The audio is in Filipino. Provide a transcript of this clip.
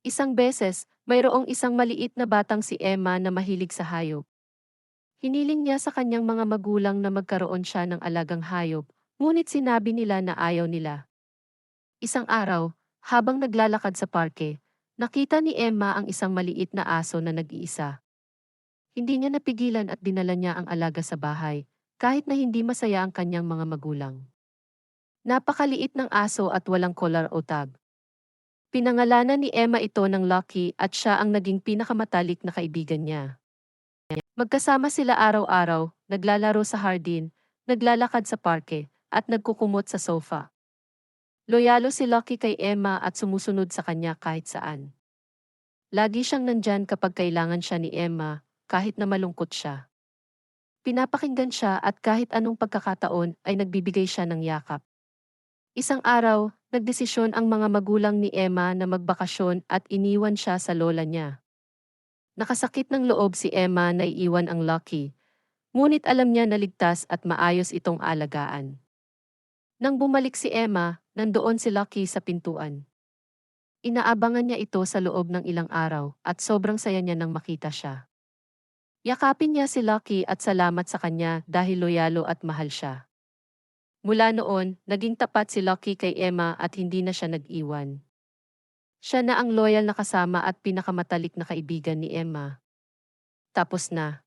Isang beses, mayroong isang maliit na batang si Emma na mahilig sa hayop. Hiniling niya sa kanyang mga magulang na magkaroon siya ng alagang hayop, ngunit sinabi nila na ayaw nila. Isang araw, habang naglalakad sa parke, nakita ni Emma ang isang maliit na aso na nag-iisa. Hindi niya napigilan at dinala niya ang alaga sa bahay, kahit na hindi masaya ang kanyang mga magulang. Napakaliit ng aso at walang collar o tag. Pinangalanan ni Emma ito ng Lucky at siya ang naging pinakamatalik na kaibigan niya. Magkasama sila araw-araw, naglalaro sa hardin, naglalakad sa parke, at nagkukumot sa sofa. Loyalo si Lucky kay Emma at sumusunod sa kanya kahit saan. Lagi siyang nandyan kapag kailangan siya ni Emma, kahit na malungkot siya. Pinapakinggan siya at kahit anong pagkakataon ay nagbibigay siya ng yakap. Isang araw, nagdesisyon ang mga magulang ni Emma na magbakasyon at iniwan siya sa lola niya. Nakasakit ng loob si Emma na iiwan ang Lucky, ngunit alam niya na ligtas at maayos itong alagaan. Nang bumalik si Emma, nandoon si Lucky sa pintuan. Inaabangan niya ito sa loob ng ilang araw at sobrang saya niya nang makita siya. Yakapin niya si Lucky at salamat sa kanya dahil loyalo at mahal siya. Mula noon, naging tapat si Lucky kay Emma at hindi na siya nag-iwan. Siya na ang loyal na kasama at pinakamatalik na kaibigan ni Emma. Tapos na.